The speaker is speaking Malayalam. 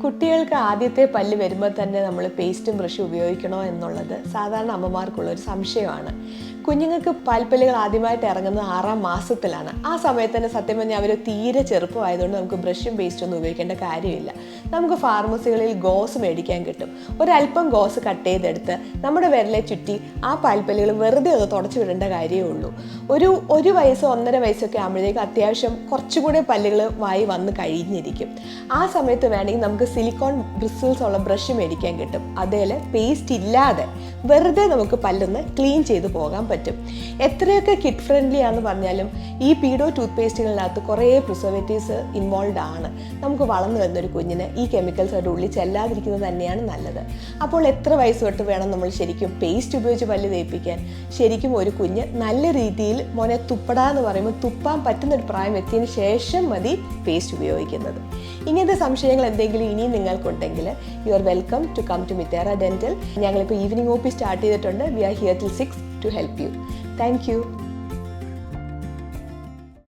കുട്ടികൾക്ക് ആദ്യത്തെ പല്ല് വരുമ്പോൾ തന്നെ നമ്മൾ പേസ്റ്റും ബ്രഷും ഉപയോഗിക്കണോ എന്നുള്ളത് സാധാരണ അമ്മമാർക്കുള്ള ഒരു സംശയമാണ്. കുഞ്ഞുങ്ങൾക്ക് പാൽപ്പല്ലുകൾ ആദ്യമായിട്ട് ഇറങ്ങുന്നത് ആറാം മാസത്തിലാണ്. ആ സമയത്ത് തന്നെ സത്യം പറഞ്ഞാൽ അവർ തീരെ ചെറുപ്പമായതുകൊണ്ട് നമുക്ക് ബ്രഷും പേസ്റ്റും ഒന്നും ഉപയോഗിക്കേണ്ട കാര്യമില്ല. നമുക്ക് ഫാർമസികളിൽ ഗോസ് മേടിക്കാൻ കിട്ടും. ഒരല്പം ഗോസ് കട്ട് ചെയ്തെടുത്ത് നമ്മുടെ വിരലെ ചുറ്റി ആ പാൽപ്പല്ലുകൾ വെറുതെ ഒന്ന് തുടച്ചു വിടേണ്ട കാര്യമേ ഉള്ളൂ. ഒരു ഒരു വയസ്സ് ഒന്നര വയസ്സൊക്കെ ആകുമ്പോഴേക്കും അത്യാവശ്യം കുറച്ചുകൂടെ പല്ലുകൾ വായി വന്ന് കഴിഞ്ഞിരിക്കും. ആ സമയത്ത് വേണമെങ്കിൽ നമുക്ക് സിലിക്കോൺ ബ്രിസിൽസ് ഉള്ള ബ്രഷ് മേടിക്കാൻ കിട്ടും. അതേപോലെ പേസ്റ്റ് ഇല്ലാതെ വെറുതെ നമുക്ക് പല്ലൊന്ന് ക്ലീൻ ചെയ്ത് പോകാൻ പറ്റും. എത്രയൊക്കെ കിഡ് ഫ്രണ്ട്ലി ആണെന്ന് പറഞ്ഞാലും ഈ പീഡോ ടൂത്ത് പേസ്റ്റുകളിനകത്ത് കുറേ പ്രിസർവേറ്റീവ്സ് ഇൻവോൾവ് ആണ്. നമുക്ക് വളർന്നു വരുന്നൊരു കുഞ്ഞിന് ഈ കെമിക്കൽസ് അവരുടെ ഉള്ളിൽ ചെല്ലാതിരിക്കുന്നത് തന്നെയാണ് നല്ലത്. അപ്പോൾ എത്ര വയസ്സ് തൊട്ട് വേണം നമ്മൾ ശരിക്കും പേസ്റ്റ് ഉപയോഗിച്ച് പല്ല് തേപ്പിക്കാൻ? ശരിക്കും ഒരു കുഞ്ഞ് നല്ല രീതിയിൽ മോനെ തുപ്പടാ എന്ന് പറയുമ്പോൾ തുപ്പാൻ പറ്റുന്ന ഒരു പ്രായം എത്തിയതിന് ശേഷം മതി പേസ്റ്റ് ഉപയോഗിക്കുന്നത്. ഇങ്ങനത്തെ സംശയങ്ങൾ എന്തെങ്കിലും ഇനിയും നിങ്ങൾക്കുണ്ടെങ്കിൽ you are welcome to come to മിത്തേറ dental ഞങ്ങളിപ്പോൾ ഈവനിങ് ഒ പി സ്റ്റാർട്ട് ചെയ്തിട്ടുണ്ട്. We are here till six to help you thank you